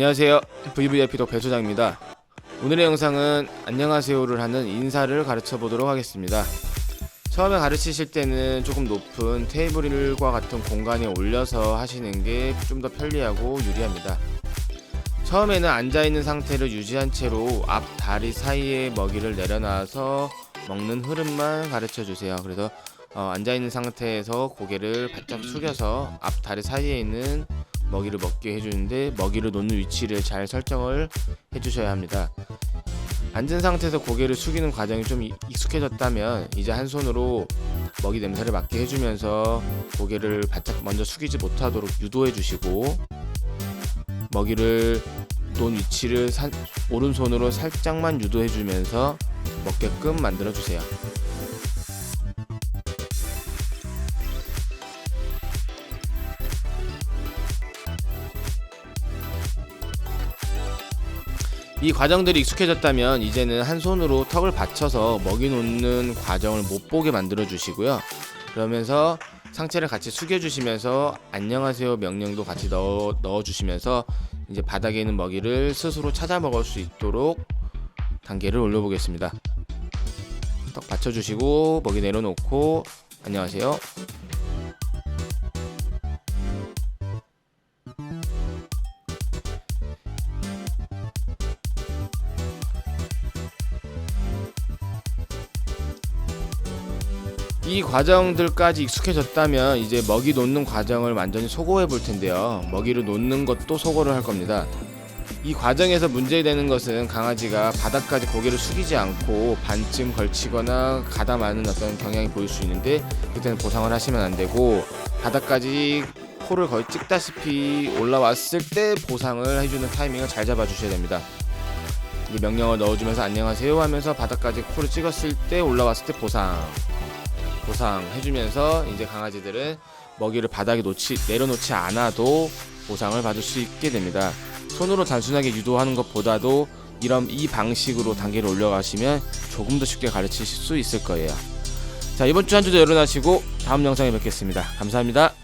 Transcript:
안녕하세요. VVIP 덕 배소장입니다. 오늘의 영상은 안녕하세요를 하는 인사를 가르쳐 보도록 하겠습니다. 처음에 가르치실 때는 조금 높은 테이블과 같은 공간에 올려서 하시는 게 좀 더 편리하고 유리합니다. 처음에는 앉아 있는 상태를 유지한 채로 앞 다리 사이에 먹이를 내려놔서 먹는 흐름만 가르쳐 주세요. 그래서 어, 앉아 있는 상태에서 고개를 바짝 숙여서 앞 다리 사이에 있는 먹이를 먹게 해주는데 먹이를 놓는 위치를 잘 설정을 해주셔야 합니다. 앉은 상태에서 고개를 숙이는 과정이 좀 이- 익숙해졌다면 이제 한 손으로 먹이 냄새를 맡게 해주면서 고개를 바짝 먼저 숙이지 못하도록 유도해 주시고 먹이를 놓은 위치를 산- 오른손으로 살짝만 유도해 주면서 먹게끔 만들어 주세요. 이 과정들이 익숙해졌다면 이제는 한 손으로 턱을 받쳐서 먹이 놓는 과정을 못 보게 만들어 주시고요. 그러면서 상체를 같이 숙여 주시면서 안녕하세요 명령도 같이 넣어 넣어 주시면서 이제 바닥에 있는 먹이를 스스로 찾아 먹을 수 있도록 단계를 올려 보겠습니다. 턱 받쳐 주시고 먹이 내려놓고 안녕하세요. 이 과정들까지 익숙해졌다면 이제 먹이 놓는 과정을 완전히 소거해 볼 텐데요. 먹이를 놓는 것도 소거를 할 겁니다. 이 과정에서 문제되는 것은 강아지가 바닥까지 고개를 숙이지 않고 반쯤 걸치거나 가담하는 어떤 경향이 보일 수 있는데 그때는 보상을 하시면 안 되고 바닥까지 코를 거의 찍다시피 올라왔을 때 보상을 해주는 타이밍을 잘 잡아주셔야 됩니다. 이 명령을 넣어주면서 안녕하세요 하면서 바닥까지 코를 찍었을 때 올라왔을 때 보상 보상 해주면서 이제 강아지들은 먹이를 바닥에 놓지 내려놓지 않아도 보상을 받을 수 있게 됩니다. 손으로 단순하게 유도하는 것보다도 이런 이 방식으로 단계를 올려가시면 조금 더 쉽게 가르치실 수 있을 거예요. 자 이번 주 한 주도 열어나시고 다음 영상에 뵙겠습니다. 감사합니다.